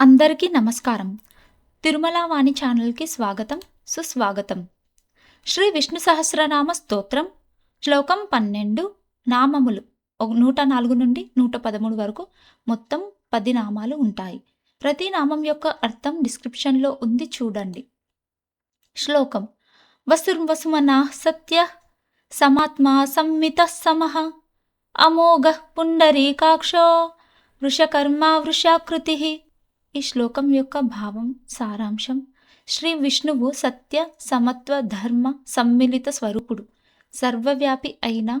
అందరికీ నమస్కారం. తిరుమల వాణి ఛానల్కి స్వాగతం సుస్వాగతం. శ్రీ విష్ణు సహస్రనామ స్తోత్రం శ్లోకం పన్నెండు నామములు. ఒక నూట నాలుగు నుండి నూట పదమూడు వరకు మొత్తం పది నామాలు ఉంటాయి. ప్రతి నామం యొక్క అర్థం డిస్క్రిప్షన్లో ఉంది చూడండి. శ్లోకం. వసుర్వసుమనా సత్య సమాత్మా సంమిత సమః అమోఘ పుండరీకాక్షో వృషకర్మ వృషాకృతి ఈ శ్లోకం యొక్క భావం సారాంశం. శ్రీ విష్ణువు సత్య సమత్వ ధర్మ సమ్మిళిత స్వరూపుడు. సర్వవ్యాపి అయిన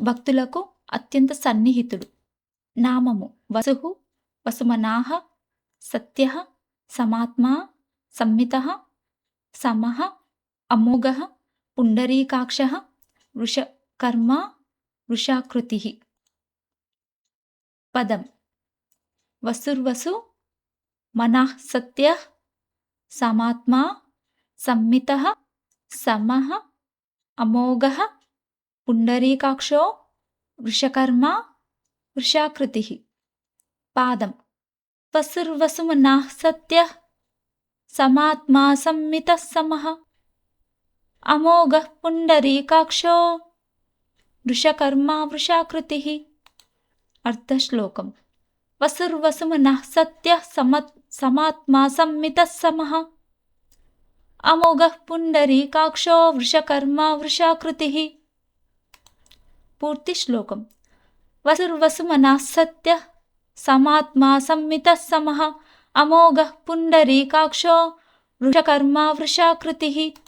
భక్తులకు అత్యంత సన్నిహితుడు. నామము వసు వసుమనాహ సత్య సమాత్మా సమ్మిత సమః అమోఘ పుండరీకాక్ష వృషకర్మ వృషాకృతి. పదం వసుర్వసు మనః సత్య సమాత్మా సంమిత సమః అమోఘ పుండరీకాక్షో వృషకర్మ వృషాకృతి. పాదం. వసుర్వసుమనః సత్య సమాత్మా సంమిత సమః. అమోఘ పుండరీకాక్షో వృషకర్మ వృషాకృతి. అర్థశ్లోకం वसुर्वसुमनः सत्यः समात्मा सम्मितः समः। अमोघः पुण्डरीकाक्षो वृषकर्मा वृषाकृतिः। पूर्तिश्लोकम् वसुर्वसुमनः सत्यः समात्मा सम्मितः समः। अमोघः पुण्डरि वृषकर्मा वृषाकृतिः।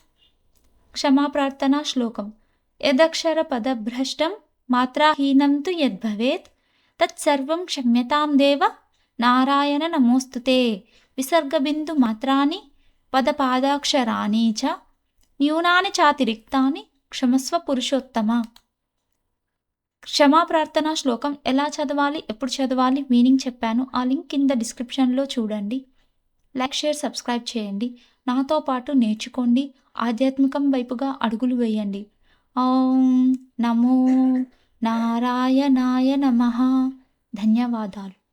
क्षमाप्रार्थना श्लोकम्। यदक्षरपदभ्रष्टं मात्राहीनं तु यद्भवेत्। తత్సర్వం క్షమ్యతాం దేవ. నారాయణ నమోస్తుతే విసర్గబిందు మాత్రాన్ని పదపాదాక్షరాణి చ. న్యూనాని చాతిరిక్తాన్ని క్షమస్వ పురుషోత్తమ. క్షమా ప్రార్థనా శ్లోకం ఎలా చదవాలి ఎప్పుడు చదవాలి మీనింగ్ చెప్పాను. ఆ లింక్ కింద డిస్క్రిప్షన్లో చూడండి. లైక్ షేర్ సబ్స్క్రైబ్ చేయండి. నాతో పాటు నేర్చుకోండి. ఆధ్యాత్మికం వైపుగా అడుగులు వేయండి. ఓం నమో నారాయణాయ నమ. ధన్యవాదాలు.